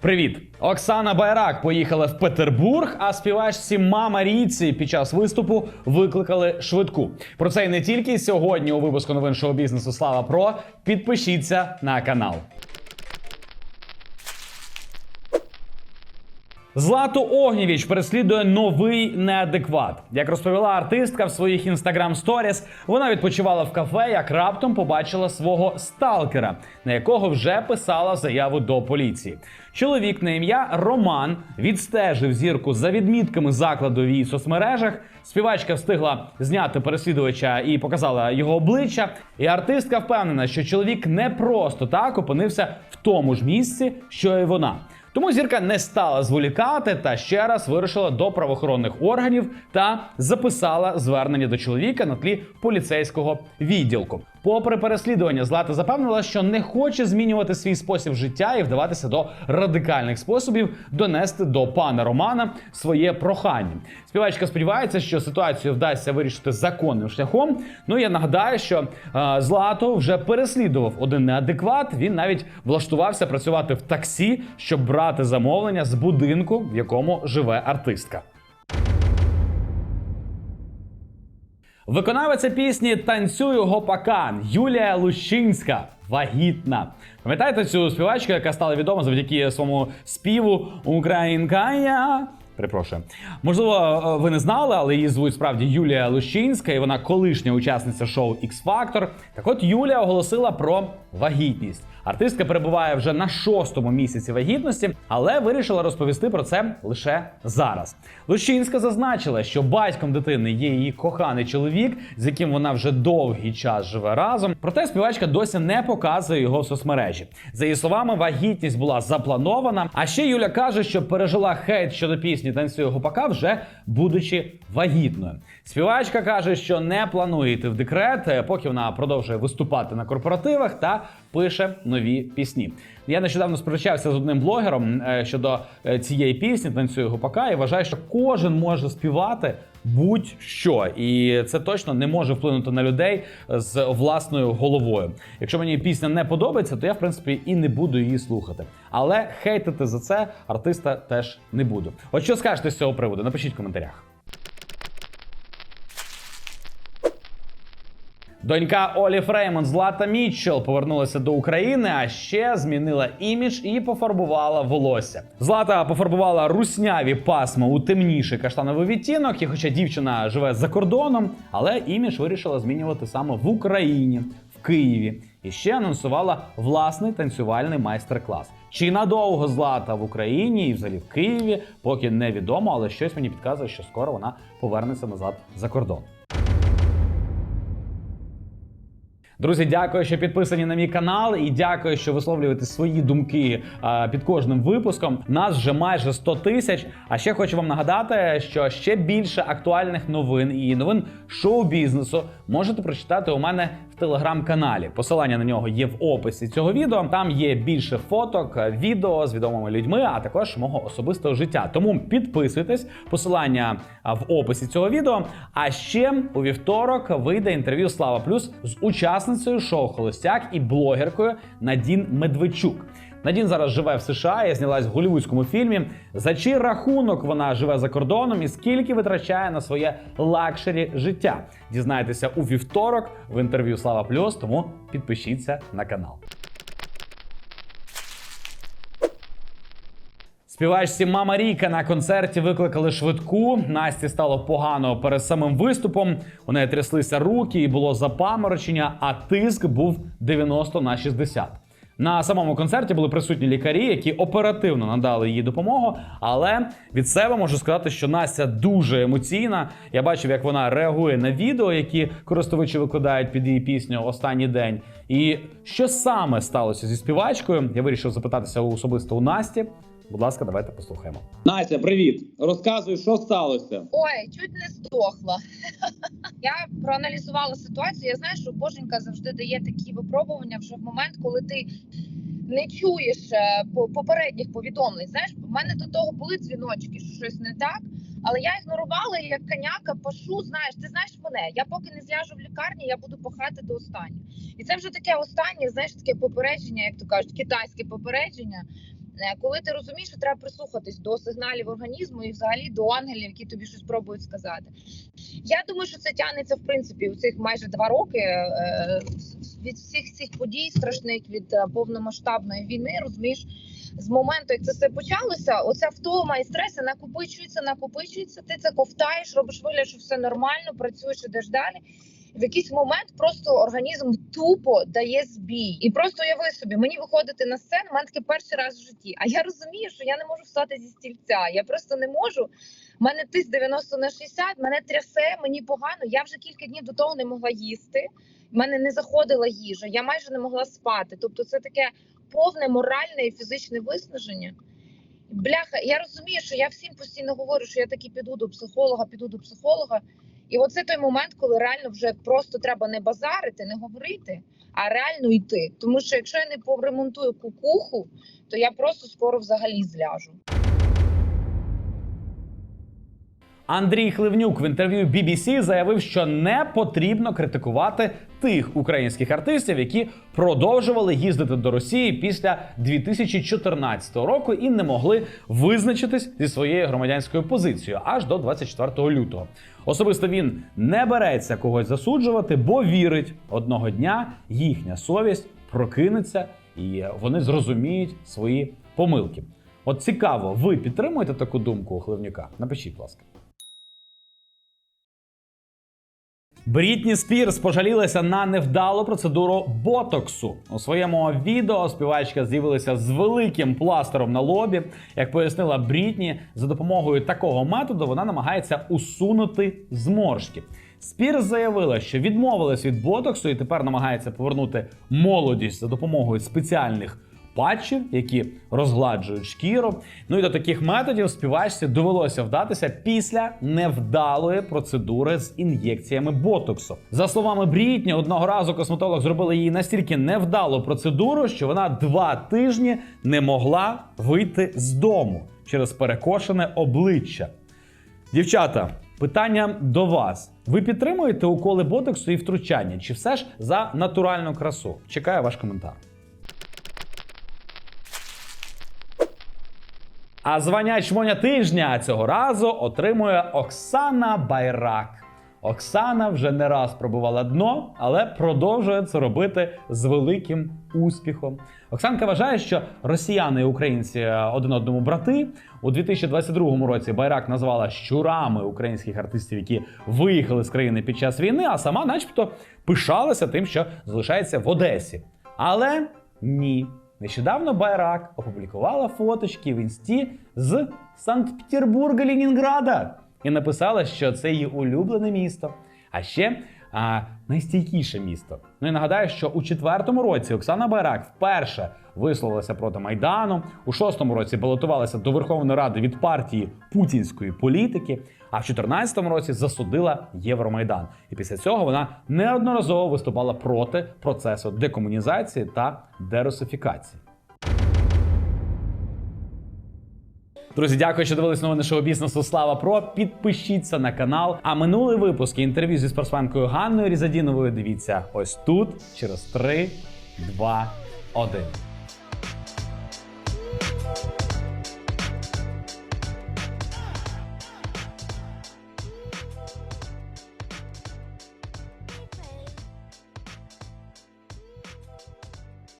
Привіт! Оксана Байрак поїхала в Петербург, а співачці Мама Ріці під час виступу викликали швидку. Про це і не тільки сьогодні у випуску новин шоу бізнесу Слава Про. Підпишіться на канал. Злату Огнєвіч переслідує новий неадекват. Як розповіла артистка в своїх інстаграм сторіс, вона відпочивала в кафе, як раптом побачила свого сталкера, на якого вже писала заяву до поліції. Чоловік на ім'я Роман відстежив зірку за відмітками закладу в її соцмережах. Співачка встигла зняти переслідувача і показала його обличчя. І артистка впевнена, що чоловік не просто так опинився в тому ж місці, що і вона. Тому зірка не стала зволікати та ще раз вирушила до правоохоронних органів та записала звернення до чоловіка на тлі поліцейського відділку. Попри переслідування, Злата запевнила, що не хоче змінювати свій спосіб життя і вдаватися до радикальних способів донести до пана Романа своє прохання. Співачка сподівається, що ситуацію вдасться вирішити законним шляхом. Ну я нагадаю, що е, Злату вже переслідував один неадекват. Він навіть влаштувався працювати в таксі, щоб брати замовлення з будинку, в якому живе артистка. Виконавиця пісні Танцюю гопакан Юлія Лущинська. Вагітна. Пам'ятаєте цю співачку, яка стала відома завдяки своєму співу Українка я. Перепрошую. Можливо, е, ви не знали, але її звуть справді Юлія Лущинська, і вона колишня учасниця шоу X Factor. Так от Юлія оголосила про вагітність. Артистка перебуває вже на шостому місяці вагітності, але вирішила розповісти про це лише зараз. Лущинська зазначила, що батьком дитини є її коханий чоловік, з яким вона вже довгий час живе разом. Проте співачка досі не показує його в соцмережі. За її словами, вагітність була запланована. А ще Юля каже, що пережила хейт щодо пісні Танцює гопака вже будучи вагітною. Співачка каже, що не планує йти в декрет, е, поки вона продовжує виступати на корпоративах та пише нові пісні. Я нещодавно сперечався з одним блогером е, щодо е, цієї пісні Танцює гопака і вважаю, що кожен може співати будь-що, і це точно не може вплинути на людей з власною головою. Якщо мені пісня не подобається, то я в принципі і не буду її слухати. Але хейтити за це артиста теж не буду. От що скажете з цього приводу? Напишіть в коментарях. Донька Олі Фреймон Злата Мітчелл повернулася до України, а ще змінила імідж і пофарбувала волосся. Злата пофарбувала русняві пасма у темніший каштановий відтінок, і хоча дівчина живе за кордоном, але імідж вирішила змінювати саме в Україні, в Києві. І ще анонсувала власний танцювальний майстер-клас. Чи надовго Злата в Україні і взагалі в Києві, поки невідомо, але щось мені підказує, що скоро вона повернеться назад за кордон. Друзі, дякую, що підписані на мій канал, і дякую, що висловлюєте свої думки під кожним випуском. Нас вже майже 100 тисяч. А ще хочу вам нагадати, що ще більше актуальних новин і новин шоу-бізнесу можете прочитати у мене в телеграм-каналі. Посилання на нього є в описі цього відео. Там є більше фоток, відео з відомими людьми, а також мого особистого життя. Тому підписуйтесь. Посилання в описі цього відео. А ще у вівторок вийде інтерв'ю Слава Плюс з учасницею шоу Холостяк і блогеркою Надін Медведчук. Надін зараз живе в США. Я знялась в голівудському фільмі. За чий рахунок вона живе за кордоном і скільки витрачає на своє лакшері життя? Дізнайтеся у вівторок в інтерв'ю Слава Плюс. Тому підпишіться на канал. Співачці Мама Ріка на концерті викликали швидку. Насті стало погано перед самим виступом. У неї тряслися руки і було запаморочення, а тиск був 90 на 60. На самому концерті були присутні лікарі, які оперативно надали їй допомогу. Але від себе можу сказати, що Настя дуже емоційна. Я бачив, як вона реагує на відео, які користувачі викладають під її пісню останній день. І що саме сталося зі співачкою? Я вирішив запитатися особисто у Насті. Будь ласка, давайте послухаємо. Настя, привіт. Розказуй, що сталося. Ой, чуть не здохла. Я проаналізувала ситуацію. Я знаю, що Боженька завжди дає такі випробування вже в момент, коли ти не чуєш е, по- попередніх повідомлень. Знаєш, в мене до того були дзвіночки, що щось не так. Але я ігнорувала як коняка пашу. Знаєш, ти знаєш мене. Я поки не зляжу в лікарні, я буду пахати до останнього. І це вже таке останнє, знаєш, таке попередження, як то кажуть, китайське попередження. Е, Коли ти розумієш, що треба прислухатись до сигналів організму і взагалі до ангелів, які тобі щось пробують сказати. Я думаю, що це тягнеться в принципі у цих майже два роки е, від всіх цих подій страшних від е, повномасштабної війни. Розумієш, з моменту, як це все почалося, оця втома і стреси накопичується, накопичується. Ти це ковтаєш, робиш вигляд, що все нормально, працюєш ідеш далі. В якийсь момент просто організм тупо дає збій, і просто уяви собі, мені виходити на сцену, мене таке перший раз в житті. А я розумію, що я не можу встати зі стільця. Я просто не можу. У мене тиск 90 на 60, мене трясе, мені погано. Я вже кілька днів до того не могла їсти. В мене не заходила їжа, я майже не могла спати. Тобто, це таке повне моральне і фізичне виснаження. Бляха, я розумію, що я всім постійно говорю, що я таки піду до психолога, піду до психолога. І оце той момент, коли реально вже просто треба не базарити, не говорити, а реально йти. Тому що якщо я не поремонтую кукуху, то я просто скоро взагалі зляжу. Андрій Хливнюк в інтерв'ю BBC заявив, що не потрібно критикувати тих українських артистів, які продовжували їздити до Росії після 2014 року і не могли визначитись зі своєю громадянською позицією аж до 24 лютого. Особисто він не береться когось засуджувати, бо вірить, одного дня їхня совість прокинеться і вони зрозуміють свої помилки. От цікаво, ви підтримуєте таку думку у Хливнюка? Напишіть, будь ласка. Брітні Спірс пожалілася на невдалу процедуру ботоксу. У своєму відео співачка з'явилася з великим пластером на лобі. Як пояснила Брітні, за допомогою такого методу вона намагається усунути зморшки. Спірс заявила, що відмовилась від ботоксу і тепер намагається повернути молодість за допомогою спеціальних патчів, які розгладжують шкіру. Ну і до таких методів співачці довелося вдатися після невдалої процедури з ін'єкціями ботоксу. За словами Брітні, одного разу косметолог зробили їй настільки невдалу процедуру, що вона два тижні не могла вийти з дому через перекошене обличчя. Дівчата, питання до вас: ви підтримуєте уколи ботоксу і втручання? Чи все ж за натуральну красу? Чекаю ваш коментар. А звання чмоня тижня цього разу отримує Оксана Байрак. Оксана вже не раз пробувала дно, але продовжує це робити з великим успіхом. Оксанка вважає, що росіяни і українці один одному брати. У 2022 році Байрак назвала щурами українських артистів, які виїхали з країни під час війни, а сама, начебто, пишалася тим, що залишається в Одесі. Але ні. Нещодавно Байрак опублікувала фоточки в інсті з Санкт-Петербурга Лінінграда і написала, що це її улюблене місто. А ще а, найстійкіше місто. Ну і нагадаю, що у четвертому році Оксана Байрак вперше висловилася проти Майдану. У шостому році балотувалася до Верховної Ради від партії путінської політики. А в 2014 році засудила Євромайдан. І після цього вона неодноразово виступала проти процесу декомунізації та дерусифікації. Друзі, дякую, що дивились новини шоу бізнесу. Слава Про. Підпишіться на канал. А минулий випуск і інтерв'ю зі спортсменкою Ганною Різадіновою. Дивіться ось тут через 3, 2, 1.